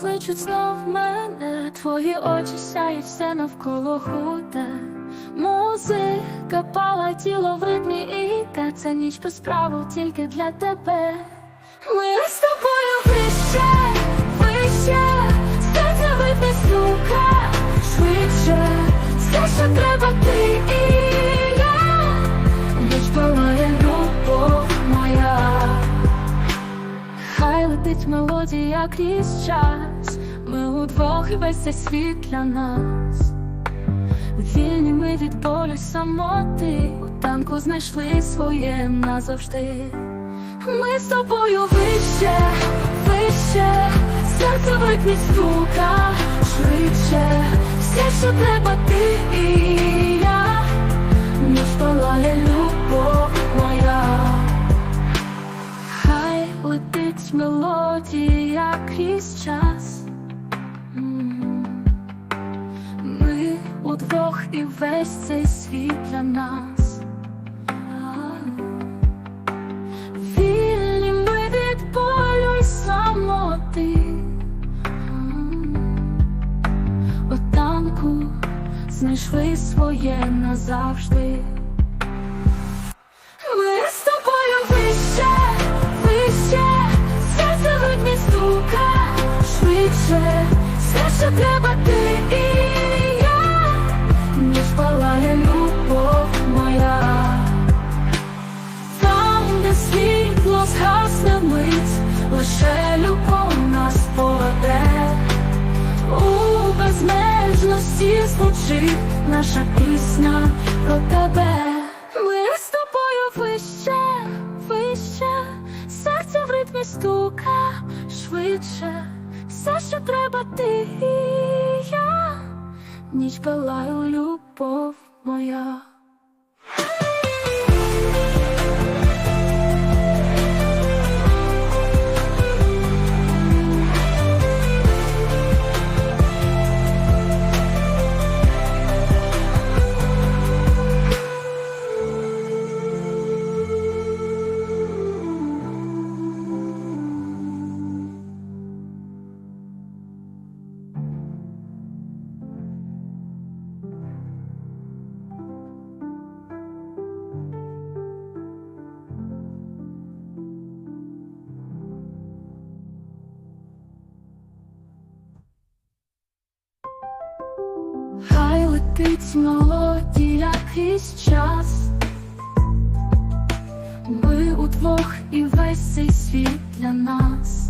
кличуть знов мене, твої очі сяють все навколо худе. Музика пала тіло в ритмі і йде, це ніч без правил тільки для тебе. Ми з тобою вище, вище, серце витне стука, швидше, все, що треба ти Летить мелодія крізь час, ми удвох і весь цей світ для нас. Вільні ми від болю самоти, у танку знайшли своє назавжди. Ми з тобою вище, вище, серце в ритмі стука, швидше, все, що треба ти і я, не палає любов крізь час. Ми удвох і весь цей світ для нас. Вільні ми від болю й самоти. Танку знайшли своє назавжди. Швидше, все, що треба ти і я, ніж палає любов моя. Там, де світло згасне мить, лише любов нас поведе. У безмежності звучить наша пісня про тебе. Ми з тобою вище, вище, серце в ритмі стука, швидше, все, що треба ти і я, ніч палаю любов моя. Мелодія крізь час. Ми удвох і весь цей світ для нас.